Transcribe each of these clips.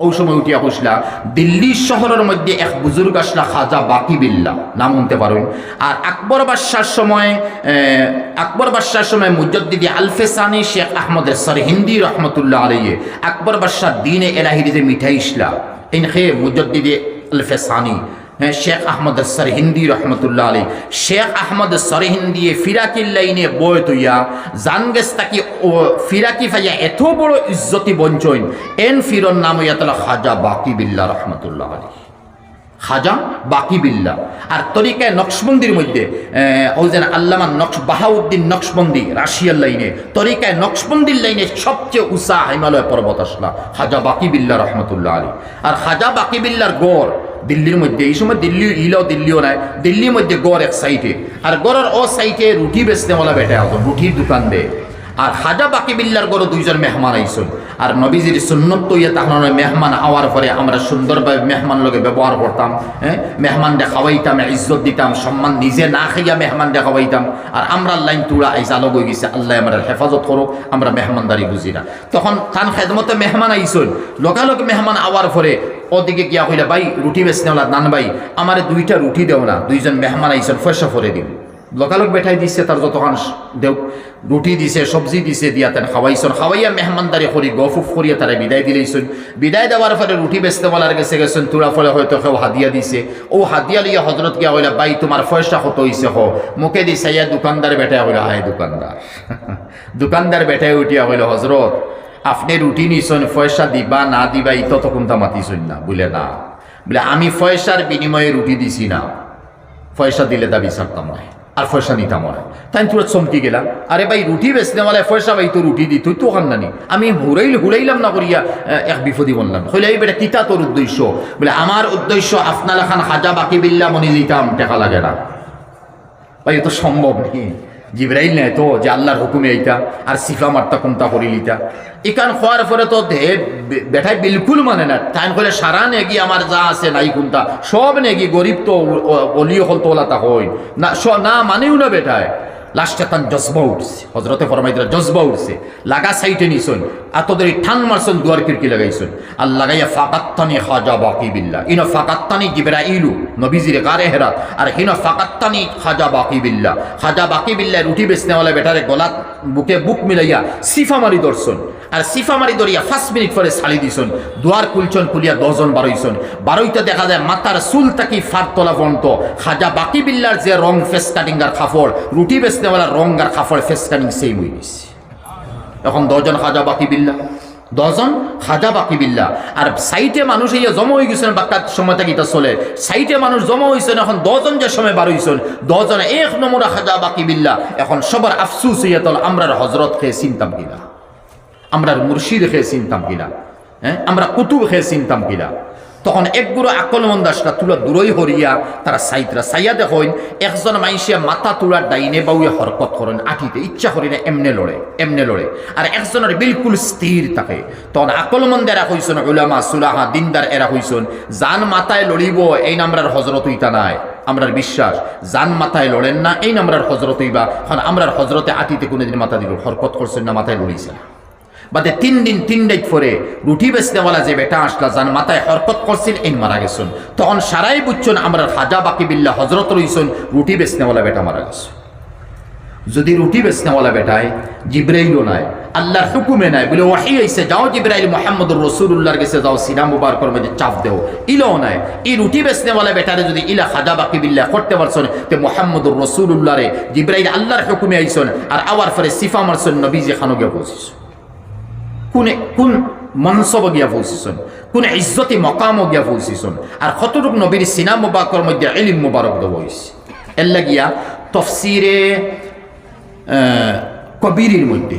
ওই সময় উঠিয়া কইসলা দিল্লি শহরের মধ্যে এক বুজুর্গ আসলা, খাজা বাকি বিল্লা, নাম শুনতে পারেন আর আকবর বাদশার সময় আকবর বাদশার সময় মুজদ্দিদি আলফেসানি শেখ আহমদ সরহিন্দি রহমতুল্লাহ আলাইয়ে আকবর বাদশার দিনে এলাহির যে মিঠাই ইসলা ইন খে মুজদ্দিদি আলফেসানি শেখ আহমদ সরহিন্দি রহমতুল্লাহ আলী শেখ আহমদ সরহিন্দি ফিরাকির লাইনে বয় তুইয়া জান গেছ তাকি ও ফিরাকি ফাইয়া এত বড় ইজ্জতি বঞ্চইন। এন ফিরন নাম ইয়াতলা খাজা বাকি বিল্লা রহমতুল্লাহ আলী খাজা বাকি বিল্লা আর তরিকায় নকশবন্দির মধ্যে ও যেন আল্লামা নকশ বাহাউদ্দিন নকশবন্দি রাশিয়ার লাইনে, তরিকায় নকশবন্দির লাইনে সবচেয়ে উষা হিমালয় পর্বত আসলা, খাজা বাকি বিল্লা রহমতুল্লাহ আলী আর খাজা বাকি বিল্লার গড় দিল্লির মধ্যে, এই সময় দিল্লি, ইলাও দিল্লিও নাই, দিল্লির মধ্যে গড় এক সাইডে আর গড়ের ও সাইডে রুটি বেচতে বলা বেটা হতো, রুটির দোকান দে। আর হাজা বাকি বিল্লার গরো দুইজন মেহমান আইসুন। আর নবীজির সুন্নত তো ইয়ে তখন মেহমান আওয়ার পরে আমরা সুন্দরভাবে মেহমান লগে ব্যবহার করতাম হ্যাঁ? মেহমান খাওয়াইতাম, ইজ্জত দিতাম, সম্মান নিজে না খাইয়া মেহমান খাওয়াইতাম। আর আমরা লাইন তুড়া আইসা আলো গই গেছে, আল্লাহ আমরা হেফাজত করুক, আমরা মেহমানদারি বুঝি না। তখন তান খেদমতে মেহমান আইসুন। লগালগ মেহমান আওয়ার পরে ওদিকে গিয়া কইলা, ভাই, রুটি বেচনে ওলা নান ভাই, আমার দুইটা রুটি দেও না, দুইজন মেহমান আইসুন ফয়সা করে দিন লোকালোক বেঠাই দিছে, তার যতক্ষণ দেও, রুটি দিছে, সবজি দিছে, দিয়া তেন খাওয়াইছন। খাওয়াইয়া মেহমানদারি করি, গফুফ করিয়া তারা বিদায় দিলেইছন। বিদায় দেওয়ার পরে রুটি বেচতে বলার গেছে গেছেন, তুরা ফলে হয়তো কেউ হাদিয়া দিছে। ও হাদিয়া লিয়া হজরত গিয়া হইলা বাই তোমার ফয়সা কত হইছে হ মুখে দিছে ইয়া দোকানদার বেটাই হইলা হায় দোকানদার। দোকানদার বেটাই উঠিয়া হইল হজরত আপনি রুটি নিছন, পয়সা দিবা, না দিবা ইত তো কোনটা মাতিছন না। বলে না। বলে, আমি পয়সার বিনিময়ে রুটি দিছি না। পয়সা দিলে দাবি ছাড়তাম না আর পয়সা নিতাম না তাই তুরা চমকি গেলাম। আরে ভাই, রুটি বেচনে বলে পয়সা ভাই তো রুটি দি তুই তো ওখান নানি আমি হুরাইল হুরাইলাম না করিয়া এক বিপদী বললাম হইলে এই বেটা, কিতা তোর উদ্দেশ্য? বলে, আমার উদ্দেশ্য আপনার খান হাজা বাকি বিল্লা মনি দিতাম টাকা লাগে না। ভাই তো সম্ভব নেই জিব্রাইল নেই তো, যে আল্লাহর হুকুমে এইটা, আর সিফা মারতা কোনটা করি লিটা ইকান খোয়ার পরে তো দেহ বেটাই বিলকুল মানে না তাই কলে সারা নেগি আমার যা আছে নাই কোনটা, সব নেগি গরিব তো অলিও হল তোলা তা হই। না না মানেও না বেটায় লাস্টে জজবা উঠছে। হজরতে ফরমাইতরা জজবা উঠছে। লাগা সাইটে নিছন। আর তোদের ঠান মারছন, দুয়ার খিড়কি লাগাইছন। আর লাগাইয়া ফাকাত্তানি খাজা বাকি বিল্লা ইনো ফাকাত্তানি জিবরা ইলু নবীজির গারে হেরাত। আর হিনো ফাকাত্তানি খাজা বাকি বিল্লা খাজা বাকি বিল্লা রুটি বেচনেওয়ালা বেটারে গলাত বুকে বুক মিলাইয়া সিফা মারি দর্শন আর সিফা মারি ধরিয়া পাঁচ মিনিট পরে ছাড়ি দিছন দুয়ার কুলচন কুলিয়া দশজন বারোইছন। বারোইতে দেখা যায় মাথার চুল তাকি ফার তোলা পর্যন্ত খাজা বাকি বিল্লার যে রং ফেস কাটিংগার কাপড় রুটি বেচনেওয়ালা রং আর কাপড় ফেস কাটিং সেম হয়ে গেছে। এখন দশজন খাজা বাকি বিল্লা। দশজন খাজা বাকি বিল্লা। আর সাইটে মানুষ এই জমা হয়ে গেছেন বাক্কার সময় থেকে এটা চলে। সাইটে মানুষ জমা হয়েছেন, এখন দশজন যে সময় বার হয়েছেন দশজন এক নম্বর খাজা বাকি বিল্লা। এখন সবার আফসুস হইয়া তল আমরার হজরত খেয়ে চিনতাম কিনা আমরার মুর্শিদ খেয়ে চিনতাম কিনা? হ্যাঁ? আমরা কুতুব খেয়ে চিনতাম কিনা? তখন একগুলো আকলমন্দ আসলা তুলা দূরই হরিয়া, তারা সাইতরা সাইয়া দেখেন, একজন মাইসিয়া মাথা তুলা ডাইনে বাউয়ে হরকত করেন আঠিতে ইচ্ছা করি না এমনে লড়ে এমনে লড়ে। আর একজনের বিলকুল স্থির থাকে। তখন আকলমন্দ এরা হইছেন উলামা সুলাহা দিনদার এরা হইছেন, জান মাথায় লড়িব, এই নামরার হজরত হইতা নাই। আমরার বিশ্বাস, জান মাথায় লড়েন না, এই নামরার হজরত হইবা কারণ আমরার হজরতে আটিতে কোনোদিন মাথা দিল, হরকত করছেন না, মাথায় লড়িছে না। বাদে তিন দিন, তিন ডাইট পরে রুটি বেচনেওয়ালা যে বেটা আসলা যান মাথায় হরকত করছিল, এই মারা গেছেন। তখন সারাই বুঝছেন আমরা হাজা বাকি বিল্লা হজরত রইছেন, রুটি বেচনেওয়ালা বেটা মারা গেছে। যদি রুটি বেচনেওয়ালা বেটায় জিব্রাইলও নাই, আল্লাহর হুকুমে নাই, বলে ওয়াহি আইসে যাও জিব্রাইল মোহাম্মদ রসুল্লাহর কাছে যাও সিনা মুবারকর মধ্যে চাপ দেও। ইলাও নাই। এই রুটি বেচনেওয়ালা বেটারে যদি ইলা হাজা বাকি বিল্লা করতে পারছেন, তে মোহাম্মদ রসুল্লাহরে জিব্রাইল আল্লাহর হুকুমে আইসন আর আওয়ার ফলে সিফা মারছেন, নবীজি খানো গিয়ে পৌঁছিস কোন কোন মনসব গিয়া পৌঁছিছন কোন ইজ্জতি মকাম গিয়া পৌঁছিছন আর কতটুক নবীর সিনা মোবাকর মধ্যে এলিম মুবারক দেব হয়েছে এল্লা গিয়া তফসিরে কবিরির মধ্যে।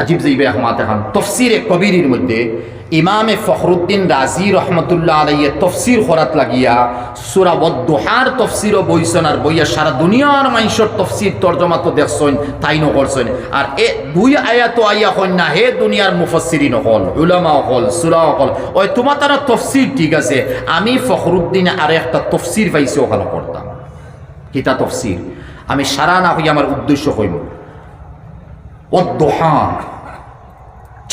আজিব যাইবে আহমাত খান তফসিরে কবিরির মধ্যে ইমামে ফখরুদ্দিন রাজি রহমতুল্লাহ আলাইয়ে তফসির খরাত লাগিয়া সুরা বদ্দোহার তফসিরও বইছেন আর বইয়া সারা দুনিয়ার মানুষের তফসির তর্জমা তো দেখছেন, তাই নকরছেন। আর এ দুই আয়াত আইয়া হন না, হে দুনিয়ার মুফসিরি নহল উলামা হল সুরা হল ওই তোমার তারা তফসির ঠিক আছে, আমি ফখরুদ্দিন আর একটা তফসির পাইছি, ওখানে করতাম। কিতা তফসির? আমি সারা না হই আমার উদ্দেশ্য হইব অদ্দোহা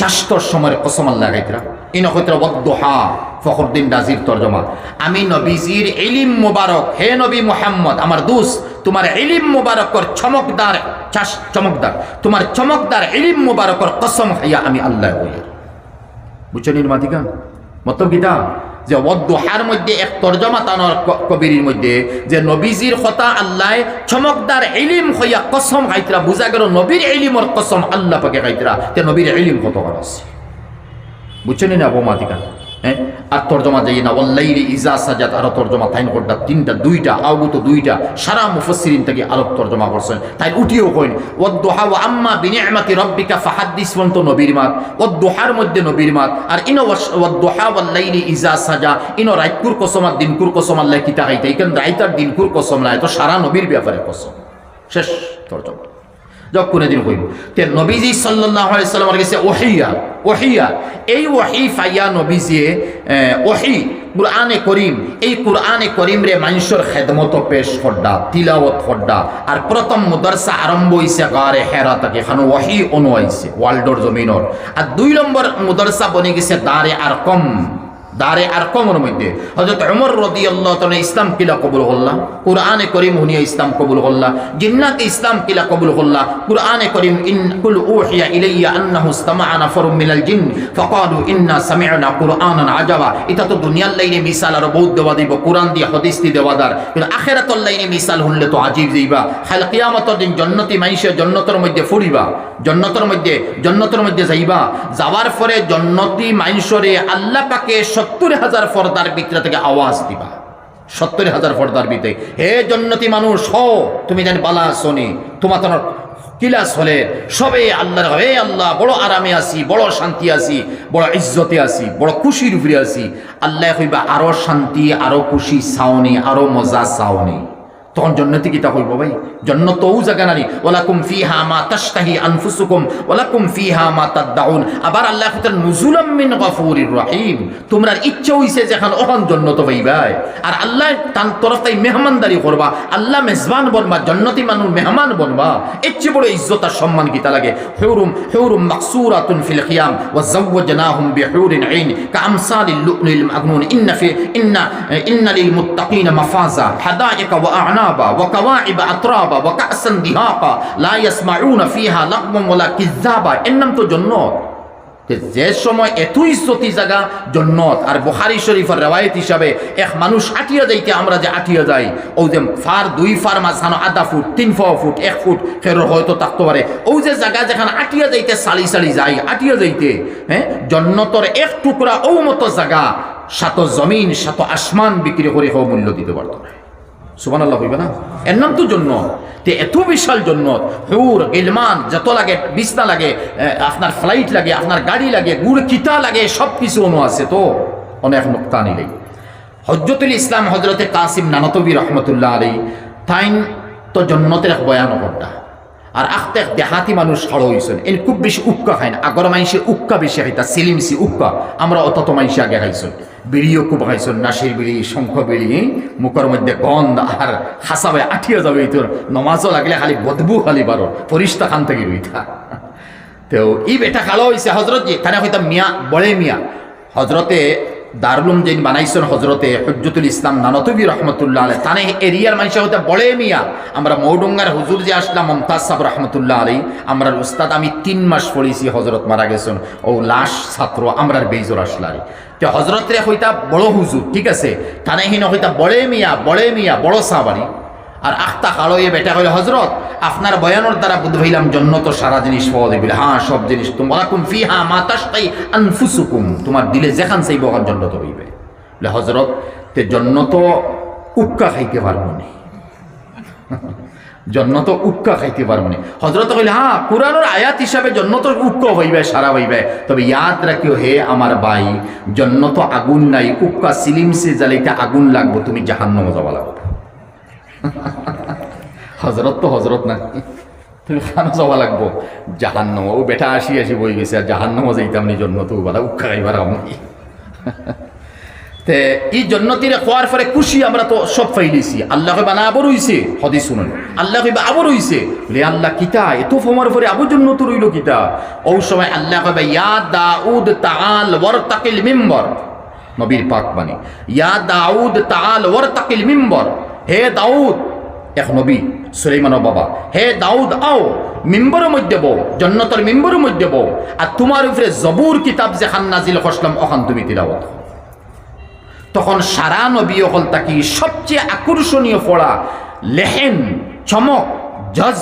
চাষ্টর সময়ের কসম আল্লাহ গাইতরা ইন হইতরা ওয়াদ্দুহা, ফখরুদ্দিন রাজির তর্জমা। আমি নবীজির ইলিম মুবারক, হে নবী মুহাম্মদ, আমার দুস তোমার ইলিম মুবারকর চমকদার, চাষ চমকদার, তোমার চমকদার ইলিম মুবারকর কসম খাইয়া আমি আল্লাহ বলি বুঝছ নির্মাতিকা? মতলব গীতা যে অদ্দোহার মধ্যে এক তর্জমা তানোর কবির মধ্যে, যে নবীজির কথা আল্লাহ চমকদার এলিম হইয়া কসম খাইতরা, বুঝা গেল নবীর এলিমর কসম আল্লাহ পাকে খাইতরা। তে নবীর এলিম কত করা বুঝছেন না বোমাতিকা হ্যাঁ? আর তর্জমা যাই না ওল্লাইলি ইজা সাজাত, আরও তর্জমা তাইন করটা তিনটা, দুইটা, আউগুতো দুইটা, সারা মুফসসিরিন থেকে আরব তর্জমা করছেন তাই উঠিও কইন, ওয়াদ্দুহা ওয়া আম্মা বিনিআমাতি রাব্বিকা ফাহাদ্দিস পর্যন্ত নবীর মাত, ওয়াদ্দুহার মধ্যে নবীর মাত, আর ইন ওয়াদ্দুহা ওয়াল্লাইলি ইজা সাজা, ইন রাইতকুর কসম আর দিনকুর কসম আল্লাহ কিতা গাইতে ইকান রাইতার দিনকুর কসম নাই তো সারা নবীর ব্যাপারে কসম। শেষ তর্জমা। যক কোনে দিন কইব তে নবীজি সাল্লামের কাছে ওহিয়া ওহিয়া। এই ওহি ফাইয়া নবীজিয়ে ওহি, কুরআনে করিম। এই কুরআনে করিম রে মানুষের খেদমত পেশ করডা তিলাওয়াত করডা আর প্রথম মুদারসা আরম্ভ হইছে গারে হেরা তাকে খানো ওহি অনুয়াইছে ওয়ার্ল্ডর জমিনর। আর দুই নম্বর মুদারসা বনে গেছে দারে আর কম দারে আর কমর মধ্যে। হজরত উমর রদি আল্লাহ তালা ইসলাম কিলা কবুল করলা? কুরআনে করিম হুনিয়া ইসলাম কবুল করলা। জিন্নাকে ইসলাম কিলা কবুল করলা। কুরআনে করিম ইন কুল উহিয়া ইলাইয়া আন্নাহু ইসতামাআ নাফরুম মিনাল জিন। ফাকালু ইন্না সামি'না কুরআনান আজাবা। এটা তো দুনিয়ার লাইনে মিসাল আর বহুত দেওয়া দিব। কুরআন দিয়ে হাদিস দিয়ে দেওয়াদার কিন্তু আখিরাতর লাইনে মিসাল হলে তো আজীব যাইবা। খাল কিয়ামতর দিন জন্নতি মাইশে জন্নতর মধ্যে ফুরিবা। জন্নতর মধ্যে জন্নতর মধ্যে যাইবা। যাওয়ার পরে জন্নতি মাইশরে আল্লাহ পাকে সত্তর হাজার ফর্দার ভিতরে থেকে আওয়াজ দিবা। সত্তর হাজার ফর্দার ভিতরে হে জন্নতি মানুষ হো তুমি জানি বালা শোনি, তোমার তোমার কিলাস হলে। সবে আল্লাহ হে আল্লাহ, বড় আরামে আসি বড় শান্তি আসি বড় ইজ্জতে আসি বড় খুশির উপরে আসি আল্লাহ কইবা, আরও শান্তি, আরও খুশি, চাওনি, আরও মজা, চাওনি। তখন জন্নতি কিতা কইব ভাই? জন্নত ও জায়গা নারী। ওয়ালাকুম ফিহা মা তাশতাহি আনফুসুকুম, ওয়ালাকুম ফিহা মা তাদদাউন। আবার আল্লাহ কইতেন, নুজুলাম মিন গফুরির তোমরা ইচ্ছা হইছে যেখান ওখান জন্নত পাইবাই আর আল্লাহ তার তরফ তাই মেহমানদারি করবা। আল্লাহ মেজবান বনবা, জন্নতি মানুষ মেহমান বনবা। এর চেয়ে বড় ইজ্জত আর সম্মান কিতা লাগে? হেউরুম হেউরুম মাকসুরাতুন ফিল খিয়াম, ওয়া যাওয়াজনাহুম বিহুরিন আইন কামসালিল লু'লুল মাগনুন। ইন্না ফি, ইন্না ইন্না লিল মুত্তাকিন মাফাজা। হাদাইকা ওয়া জুনাবা ওয়া কাওয়াইবা আতরাবা ওয়া কাসান দিহাকা লা ইয়াসমাউনা ফিহা লাগমান ওয়ালা কিযাবা এর নাম তো জান্নাত যে সময় এত ইজ্জতি জাগা জন্নত আর বুখারি শরীফের রেওয়ায়ত হিসাবে এক মানুষ আটিয়া যাইতে আমরা যে আটিয়া যাই ও যে ফার দুই ফার মাঝখানো আধা ফুট তিন ফ ফুট এক ফুট ফের হয়তো থাকতে পারে ও যে জায়গা যেখানে আটিয়া যাইতে সালি সালি যাই আটিয়া যাইতে হ্যাঁ জন্নতর এক টুকরা ও মতো জায়গা সাত জমিন সাত আসমান বিক্রি করে হো মূল্য দিতে পারত না সুবান আল্লাহ হইবে না। এর নাম তো জন্য তে এত বিশাল জন্য হুর, গিলমান, যত লাগে, বিছনা লাগে আপনার ফ্লাইট লাগে, আপনার গাড়ি লাগে, গুড়, কিতা লাগে সব কিছু অনু আছে তো। অনেক নোক্তা নিলেই। হজরতুল ইসলাম হজরতে কাসিম নানতবী রহমতুল্লাহ আলী তাইন তো জন্নতের বয়ান করটা আর আখতে দেহাতি মানুষ হড় হইছেন। এন খুব বেশি উক্কা খায় না আগর মাইসে উক্কা বেশি খাইতা সিলিমসি উক্কা। আমরা অতত মাইসে আগে খাইছেন। বিড়িও খুব খাইছেন নাসির বিড়ি, শঙ্খ বিড়ি মুখের মধ্যে গন্ধ আর হাসাবে আঠিয়া যাবে তোর নমাজও লাগলে খালি বদবু খালি বারো ফরিস্তা খান থেকে রইতা তো ই বেটা খালো হয়েছে হজরত জি খানে হয়তো মিয়া বড়ে মিয়া। হজরতে দারুলুম যেন বানাইছেন হজরতে হজরতুল ইসলাম নানতবী রহমতুল্লাহ আলী তানে এরিয়ার মানুষ হতে বড়ে মিয়া। আমরা মৌডুঙ্গার হুজুর যে আসলাম, মমতাজ সাহ রহমতুল্লাহ আলী আমরা উস্তাদ, আমি তিন মাস পড়েছি হজরত মারা গেছেন। ও লাশ ছাত্র আমরার বেজর আসলারি। তো হজরতরে হইতা বড় হুজুর, ঠিক আছে? তানে হিন হইতা বড়ে মিয়া বড়ে মিয়া, বড় সাবারি আর আখতা কালো এ বেটা হইলে হজরত আপনার বয়ানোর দ্বারা বুধ হইলাম জন্নত সারা জিনিস পাওয়া যাবে হ্যাঁ সব জিনিস। তোমরা কুম ফি হা মাতাস তাই আনফুসুকুম। তোমার দিলে যেখান সেই বহান জন্নত হইবে। বলে হজরত তে জন্নত উক্কা খাইতে পারব নি। জন্নত উক্কা খাইতে পারব নি। হজরত কইলে হ্যাঁ কোরআনের আয়াত হিসাবে জন্নত উক্ক হইবে, সারা হইবে। তবে ইয়াদ রাখিও হে আমার ভাই, জন্নত আগুন নাই, উক্কা সিলিমসে জ্বালাইতে আগুন লাগবো, তুমি জাহান্নম যাওয়া লাগবে। হজরত তো হজরত না। তুমি খানো যাওয়া লাগবো। জাহান্নম ও বেটা আসি আসি বই গেছে, আর জাহান্নম যাইতাম নি জন্য তো বলা উক্ষা খাইবার আমি তে এই জন্নতিরে খোয়ার পরে খুশি আমরা তো সব ফাইলিছি। আল্লাহ কইবা না আবার হইছে, হদিস শুনুন। আল্লাহ কইবা আবার হইছে, বলে আল্লাহ কিতা? এত ফমার পরে আবার জন্নত রইল কিতা? ও সময় আল্লাহ কইবা ইয়া দাউদ তাআল ওয়ারতাকিল মিম্বর। নবীর পাক মানে ইয়া দাউদ তাআল ওয়ারতাকিল মিম্বর। হে দাউদ এক নবী সুলাইমানের বাবা। হে দাউদ, আও মিম্বরের মধ্যে বউ জন্নতর মিম্বরের মধ্যে বউ আর তোমার উপরে জবুর কিতাব যেখান নাজিল করছিলাম, ওখান তুমি তিলাওয়াত তখন সারা নবী হল তাকি সবচেয়ে আকর্ষণীয় পড়া, লেহেন, চমক, জজ,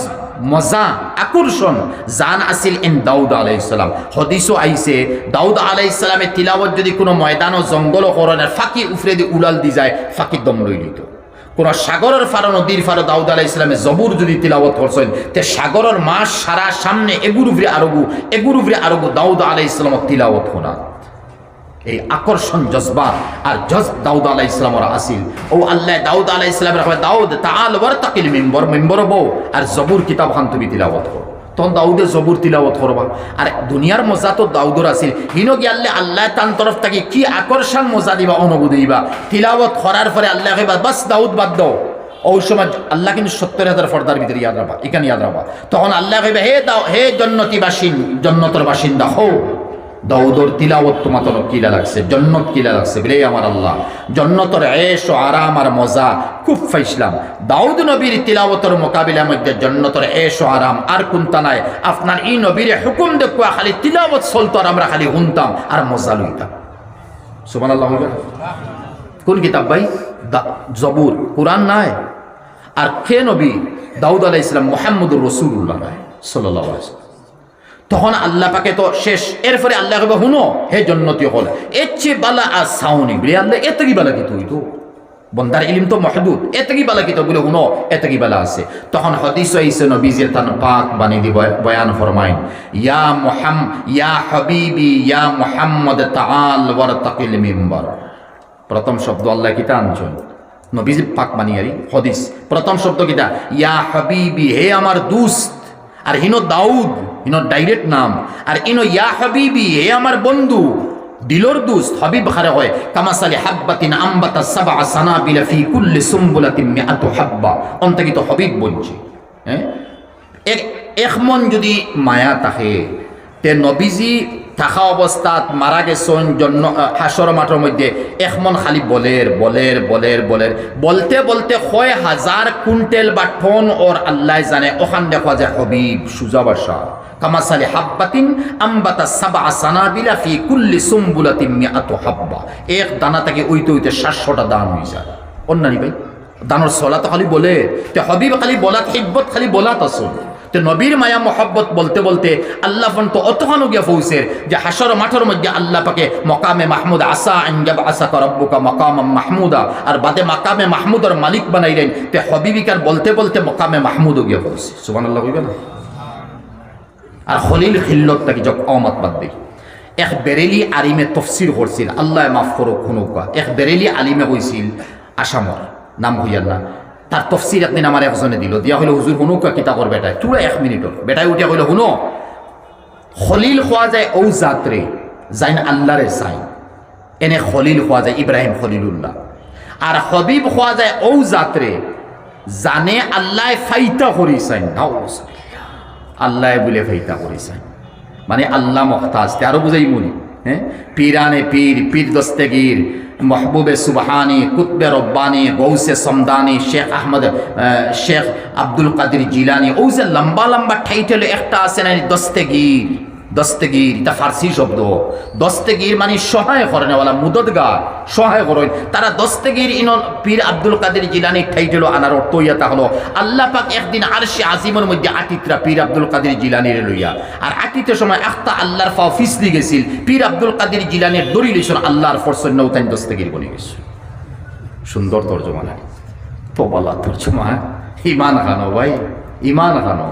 মজা, আকর্ষণ, জান আসিল ইন দাউদ আলাইসালাম হদিসও আইছে, দাউদ আলাইসালামের তিলাবত যদি কোনো ময়দান ও জঙ্গল করণের ফাঁকির উফরে দিয়ে উলাল দি যায়, ফাঁকির দম লই লিত কোন সাগরের ফারো, নদীর ফারো, দাউদ আলাহ ইসলামে জবুর যদি তিলাবত করছেন, তে সাগরের মাস সারা সামনে এগুর উপরে আরগু, এগুর দাউদ আলাহ ইসলাম তিলাবত হোনা। এই আকর্ষণ জজবা আর জজ দাউদ আলাহ ইসলামর আসিল। ও আল্লাহ দাউদ আলাহ ইসলামের দাউদ তাল ওয়ার তাকিল মেম্বর মেম্বর বউ আর জবুর কিতাব খান তুমি তিলাবত কর। তখন দাউদে জবুর তিলাওয়াত করবা। আর, দুনিয়ার মজা তো দাউদর আসিল হিনো কি আল্লাহ তান তরফ থেকে কি আকর্ষণ মজা দিবা, অনুভূতি দিবা। তিলাওয়াত করার পরে আল্লাহ কইবা বাস দাউদ বাদ দাও। ওই সময় আল্লাহ কিন্তু সত্তর হাজার ফর্দার ভিতরে ইয়াদ রাখবা এখানে ইয়াদ রাখবা তখন আল্লাহ কইবে হে দাও হে জন্নতি বাসিন জন্নতর বাসিন্দা হো দাউদর তিলাওয়াত তোমার তরফ কিলা লাগছে? জন্নত কিলা লাগছে? বলে আমার আল্লাহ, জন্নতর এশ ও আরাম আর মজা খুব ফাইসলাম। দাউদ নবীর তিলাওয়াতর মোকাবিলার মধ্যে জন্নতর এশ ও আরাম আর কোনটা নাই? আপনার এই নবীর হুকুম দেখুয়া খালি তিলাওয়াত চলতো আর আমরা খালি শুনতাম আর মজা লইতাম। সুমান আল্লাহ। কোন কিতাব ভাই? জবুর। কোরআন নাই? আর কে নবী? দাউদ আলাহ ইসলাম মোহাম্মদুর রসুল্লাহ নাই সাল্লাহ তখন আল্লাহ পাকে তো শেষ। এরপরে আল্লাহ কবে শুনো হে জন্নতি হল, এর চেয়ে বালা আর সাউনি বলে, আল্লাহ এত কি বালা কি তুই তো? বন্দার ইলিম তো মহদুদ। এত কি বালা কি তো বলে শুনো এত কি বালা আছে। তখন হদিস আইসে নবীজির তান পাক বানি দি বয়ান ফরমাইন, ইয়া মুহাম, ইয়া হাবিবি, ইয়া মুহাম্মদ, তাআল ওয়ারতাকিল মিম্বার। প্রথম শব্দ আল্লাহ কিতা আনছেন নবীজি পাক বানিয়ারি হদিস। প্রথম শব্দ কিতা? ইয়া হাবিবি, হে আমার দুস্ত, আর হিনো দাউদ। হিনো ডাইরেক্ট নাম। আর ইনো ইয়া হাবিবি হে আমার বন্ধু, দিলর দুস্ত, হাবিব খারে হয় কামাসালি হাব্বাতিন আম্বাতা সাবা সানাবিলা ফি কুল্লি সুম্বুলাতিন মিআতু হাব্বা। অন্তকিত হাবিব বলছি হ্যাঁ? এক মন যদি মায়া থাকে, তে নবীজি থাকা অবস্থাত মারা গেছেন জন্ম হাসর মাঠের মধ্যে। এক মন খালি বলের বলের বলের বলের বলতে বলতে কয় হাজার কুইন্টেল বা টন ওর আল্লাহ জানে। ওখান দেখা যায় হবিব, সুজা বাসা কামাসালি হাব্বাতিন আম্বাতা সাবা সানাবিলা ফি কুল্লি সুম্বুলাতিন মিআতু হাব্বা। এক দানা থেকে ওইতে ওইতে সাতশোটা দান হয়ে যায়। অন্যানি ভাই দানোর সলা তো খালি বলে তে হবিব খালি বলাত, হিব্বত খালি বলাত আসল তে নবীর মায়া মোহাব্বত বলতে বলতে আল্লাহ ফোন তো অতখানো গিয়া ফৌসের যে হাসর মাঠের মধ্যে আল্লাহ পাকে মকামে মাহমুদ আসা আঞ্জাব আসা করব্বুকা মকাম মাহমুদা। আর বাদে মাকামে মাহমুদর মালিক বানাইলেন, তে হবিবিকার বলতে বলতে মকামে মাহমুদও গিয়া ফৌসে সুবান আল্লাহ কইবে না? আর খলিল খিল্লত তাকে যক অমত বাদ দেই। এক বেরেলি আলিমে তফসির করছিল, আল্লাহ মাফ করো খুনুকা এক বেরেলি আলিমে কইছিল আসামর, নাম হইয়ার না। তার তফসির একদিন আমার একজনে দিল। দিয়া হইল হুজুর হুনুকা কিতাবর বেটায় তুরা এক মিনিটর বেটাই উঠিয়া কইলো, শুনো, খলিল খোয়া যায় ঔ জাতরে যাইন আল্লাহরে চাই। এনে খলিল খোয়া যায় ইব্রাহিম খলিলুল্লাহ। আর হবিব খোয়া যায় ঔ জাতরে জানে আল্লাহ ফাইতা করিছেন। আল্লাহ বলে ফাইতা করিছেন মানে আল্লাহ মখতাজ তে আরও বুঝাই মনি হ্যাঁ? পীরানে পীর পীর দস্তেগীর মহবুবে সুবহানি কুতবে রব্বানি গৌসে সমদানি শেখ আহমদ আহ, শেখ আব্দুল কাদির জিলানি। ও যে লম্বা লম্বা ঠাইটেল একটা আছে না দস্তেগীর, এটা ফার্সি শব্দ। দস্তেগীর মানে সহায় করেন ওলা মুদতগার সহায় করেন। তারা দস্তেগীর ইন পীর আব্দুল কাদের জিলানির টাইটেল আনার অর্থ ইয়া তা হলো, আল্লাহ পাক একদিন আরশে আজিমের মধ্যে আটিত্রা পীর আব্দুল কাদের জিলানির লইয়া, আর আটিতে সময় আখতা আল্লাহর ফাও ফিসলি গেছিল, পীর আব্দুল কাদের জিলানির দড়ি লইছিল আল্লাহর ফরসন্য তাই দস্তেগীর বনে গেছিল সুন্দর তর্জমা নাই। তো বলা তর্জমা হ্যাঁ? ইমান খানো ভাই, ইমান খানো।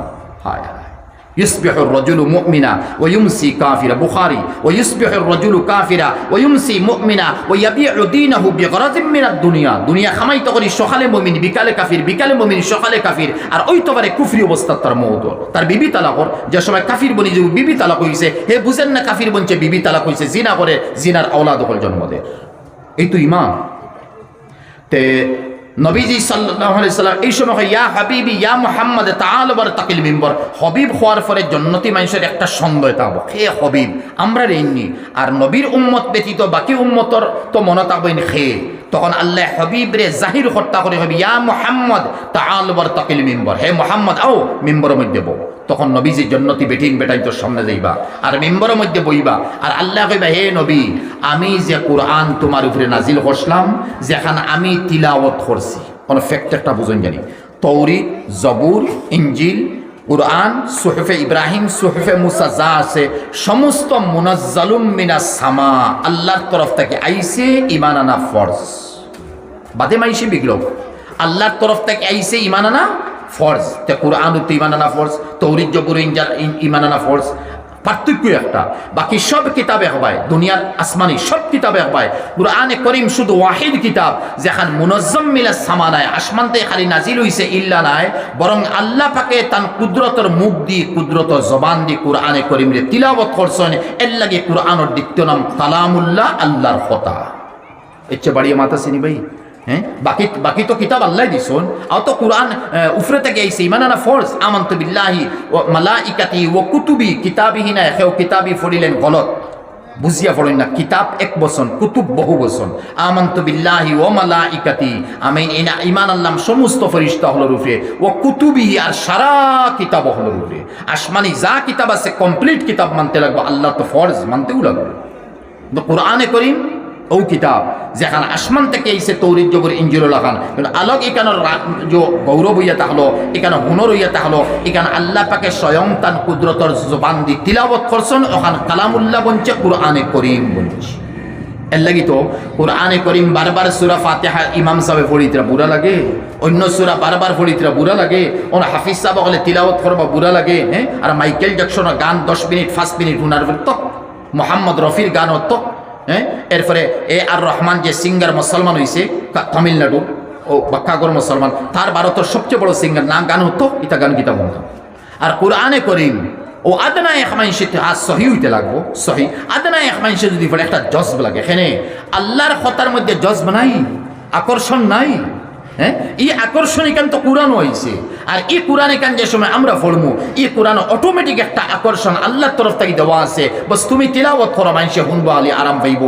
ইউসবিহুর রজুল মুমিনা ও ইউমসি কাফিরা। বুখারি ও ইউসবিহুর রজুল কাফিরা ও ইউমসি মুমিনা ও ইয়াবিউ দীনাহু বিগরাজিম মিনাদ দুনিয়া। দুনিয়া খামাই তো করি সকালে মুমিন, বিকালে কাফির, বিকালে মুমিন, সকালে কাফির। আর ওই তো পারে কুফরি অবস্থা, তার মৌত। তার বিবি তালাকর যে সময় কাফির বনি যে বিবি তালাক হইছে, হে বুঝেন না কাফির বনছে বিবি তালাক হইছে, জিনা করে, জিনার আওলাদ হল জন্ম দেয়। এই তো ইমাম। তে নবীজি সাল্লাম এই সময় ইয়া হাবিবি, ইয়া মোহাম্মদ, তাআল বার তাকিল মিম্বর। হবিব হওয়ার পরে জন্নতি মানুষের একটা সন্দেহ থাকব হে হবিব, আমরা রেননি আর নবীর উম্মত ব্যতীত বাকি উম্মতর তো মনে থাকবেন খে তখন আল্লাহ হবিব রে জাহির হত্যা করে হবি ইয়া মুহাম্মদ, তাআল বার তাকিল মিম্বর। হে মুহাম্মদ, আও মিম্বরের মধ্যে বউ। তখন নবীজি জন্নতি বেটিন বেটাই তোর সামনে যাইবা, আর মেম্বরের মধ্যে বইবা। আর আল্লাহ কইবা, হে নবী, আমি যে কোরআন তোমার উপরে নাজিল করছিলাম, যেখানে আমি তিলাওয়াত করছি। কোনো ফ্যাক্ট একটা বুঝুন জানি। তৌরি জবুর ইঞ্জিল কোরআন, সোহেফে ইব্রাহিম, সোহেফে মুসা যা আছে, সমস্ত মুনাজ্জালুম মিনা সামা, আল্লাহর তরফ থেকে আইসে ইমান আনা ফর্জ। বাদে মাইসে বিগ্লব আল্লাহর তরফ থেকে আইসে ইমান আনা ফর্জ। তে কোরআন তো ইমান আনা ফর্জ তৌরিজ্য জবুর ইনজাল ইমান আনা ফর্জ। পার্থক্য একটা। বাকি সব কিতাবে হবায় দুনিয়ার আসমানি সব কিতাবে হবায় কোরআনে করিম শুধু ওয়াহিদ কিতাব, যেখান মুনজ্জম মিলা সামানায় আসমানতে খালি নাজিল হইছে ইল্লা নাই, বরং আল্লাহ পাকে তান কুদরতর মুখ দি কুদরত জবান দি কোরআনে করিম রে তিলাবত করছেন। এর লাগে কোরআনের দ্বিতীয় নাম কালামুল্লাহ আল্লাহর কথা এর চেয়ে বাড়িয়ে মাথা চিনি ভাই। হ্যাঁ? বাকি বাকি তো কিতাব আল্লাহ দিছুন। আর তো কোরআন উফরে থেকে আইসে ইমান আনা ফোর্স আমন্ত বিল্লাহি ও মালাইকাতি ও কুতুবি কিতাবিহি না এখেও কিতাবি ফরিলেন গলত। বুঝিয়া পড়েন না, কিতাব এক বচন, কুতুব বহু বচন। আমন্ত বিল্লাহি ও মালাইকাতি আমি ইনা ইমান আল্লাম সমস্ত ফরিস্তা হলোর উপরে ও কুতুবিহি আর সারা কিতাব হলোর উপরে আসমানি যা কিতাব আছে, কমপ্লিট কিতাব মানতে লাগবে। আল্লাহ তো ফরজ, মানতেও লাগবে। কিন্তু কোরআনে করিম, ও কিতাব। যেখানে আসমান থেকে এসে তৌরিদ জবর ইঞ্জিরুল খান কিন্তু আলোক এখানে গৌরব হইয়া থাকল এখানে হুনর হইয়া থাকল এখানে আল্লাহ পাকে স্বয়ং তান কুদরতর জবান দি তিলাবত করছেন, ওখান কালামুল্লাহ বলছে, কোরআনে করিম বলছে। এর লাগি তো, কোরআনে করিম বারবার সুরা ফাতেহা ইমাম সাহেব পড়িতরা বুড়া লাগে, অন্য সুরা বারবার পড়িতরা বুড়া লাগে ওর হাফিজ সাহেব হলে তিলাওয়াত করবা বুড়া লাগে হ্যাঁ? আর মাইকেল জ্যাকসনের গান দশ মিনিট, পাঁচ মিনিট পর তো মোহাম্মদ রফির গান তো হ্যাঁ? এরপরে এ আর রহমান যে সিঙ্গার মুসলমান হয়েছে তামিলনাড়ু, ও বাক্কাগর মুসলমান, তার ভারতের সবচেয়ে বড় সিঙ্গার না গান হতো ইতা গান গীতা বন্ধ। আর কোরআনে করিম, ও আদনা এক মাইনসে আর সহি হইতে লাগবো, সহি। আদনা এক মাইনসে যদি পড়ে একটা জজব লাগে এখানে আল্লাহর কথার মধ্যে জজব নাই, আকর্ষণ নাই হ্যাঁ? এই আকর্ষণ এখান তো কোরআন হয়েছে আর এই কোরআন এখান যে সময় আমরা পড়ব এই কোরআন অটোমেটিক একটা আকর্ষণ আল্লাহর তরফ থেকে দেওয়া আছে। বস তুমি তিলাওয়াত করো মানুষে শুনব আলি আরাম পাইব।